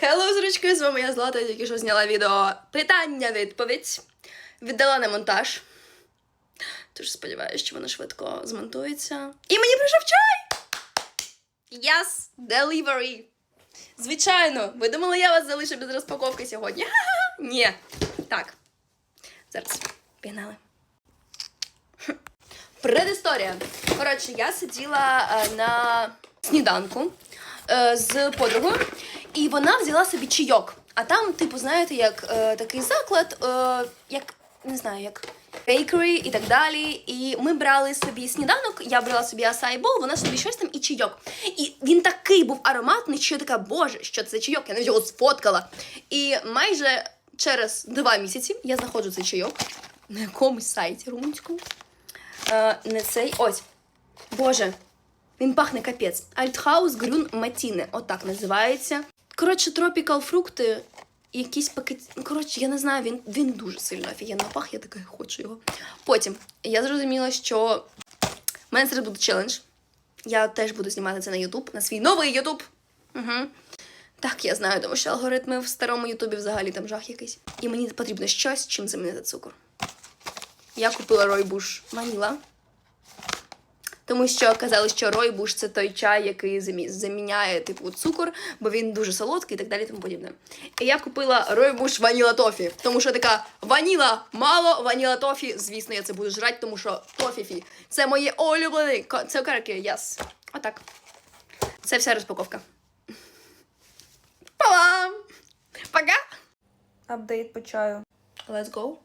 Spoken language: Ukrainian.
Хеллоу, зручки, з вами я Злата, я тільки що зняла відео питання-відповідь. Віддала на монтаж. Тож сподіваюся, що воно швидко змонтується. І мені прийшов чай! Yes, delivery! Звичайно, ви думали, я вас залишу без розпаковки сьогодні? Ха-ха-ха. Ні. Так. Зараз пігнали. Предісторія. Коротше, я сиділа е, на сніданку е, з подругою, і вона взяла собі чайок. А там, типу, знаєте, як е, такий заклад, е, як не знаю, як бейкері і так далі. І ми брали собі сніданок, я брала собі асай бол, вона собі щось там і чайок. І він такий був ароматний, що я така, боже, що це чайок, я навіть його сфоткала. І майже через два місяці я знаходжу цей чайок на якомусь сайті румунському. Е, не цей. Ось. Боже, він пахне капець. Альтхаус Грюн Матіне. Отак називається. Коротше, тропікал фрукти. Якийсь пакет. ну, Коротше, я не знаю, він, він дуже сильно офігенно пах, я така хочу його. Потім я зрозуміла, що в мене зараз буде челендж. Я теж буду знімати це на YouTube, на свій новий YouTube. Угу. Так, я знаю, тому що алгоритми в старому Ютубі взагалі там жах якийсь. І мені потрібно щось, чим замінити цукор. Я купила Ройбуш Ваніла. Тому що казали, що Ройбуш це той чай, який заміняє типу цукор, бо він дуже солодкий і так далі, тому подібне. І я купила Ройбуш Ваніла Тофі, тому що така ваніла мало, ваніла тофі. Звісно, я це буду жрати, тому що тофіфі. Це моє улюблене цукерки, yes. Отак. Це вся розпаковка. Па-бам! Пока! Апдейт по чаю. Let's go.